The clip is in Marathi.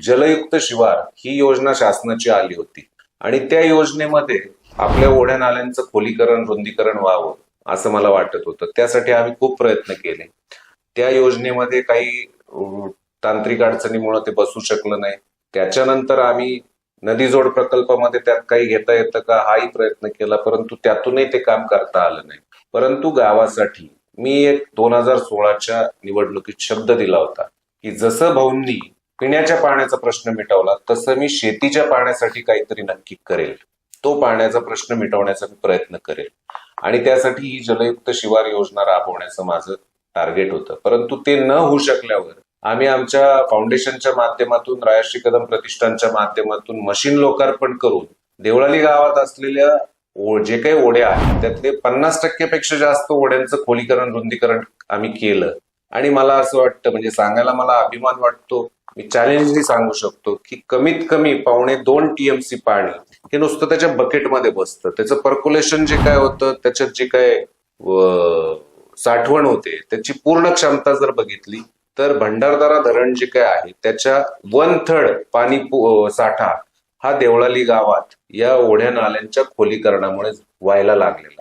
जलयुक्त शिवार ही योजना शासनाची आली होती. आणि त्या योजनेमध्ये आपल्या ओढ्या नाल्यांचं खोलीकरण रुंदीकरण व्हावं असं मला वाटत होतं. त्यासाठी आम्ही खूप प्रयत्न केले. त्या योजनेमध्ये काही तांत्रिक अडचणीमुळे ते बसू शकलं नाही. त्याच्यानंतर आम्ही नदीजोड प्रकल्पामध्ये त्यात काही घेता येतं का हाही प्रयत्न केला परंतु त्यातूनही ते काम करता आलं नाही. परंतु गावासाठी मी एक दोन हजार सोळाच्या निवडणुकीत शब्द दिला होता की जसं भाऊंनी पिण्याच्या पाण्याचा प्रश्न मिटवला तसं मी शेतीच्या पाण्यासाठी काहीतरी नक्की करेल. तो पाण्याचा प्रश्न मिटवण्याचा मी प्रयत्न करेल. आणि त्यासाठी ही जलयुक्त शिवार योजना राबवण्याचं माझं टार्गेट होतं. परंतु ते न होऊ शकल्यावर आम्ही आमच्या फाउंडेशनच्या माध्यमातून रायश्री कदम प्रतिष्ठानच्या माध्यमातून मशीन लोकार्पण करून देवळाली गावात असलेल्या जे काही ओढ्या आहेत त्यातले पन्नास टक्केपेक्षा जास्त ओढ्यांचं खोलीकरण रुंदीकरण आम्ही केलं. आणि मला असं वाटतं म्हणजे सांगायला मला अभिमान वाटतो मी चॅलेंजली सांगू शकतो की कमीत कमी पावणे दोन टीएमसी पाणी हे नुसतं त्याच्या बकेटमध्ये बसतं. त्याचं पर्क्युलेशन जे काय होतं त्याच्यात जे काय साठवण होते त्याची पूर्ण क्षमता जर बघितली तर भंडारदारा धरण जे काय आहे त्याच्या वन थर्ड पाणी साठा हा देवळाली गावात या ओढ्या नाल्यांच्या खोलीकरणामुळे व्हायला लागलेला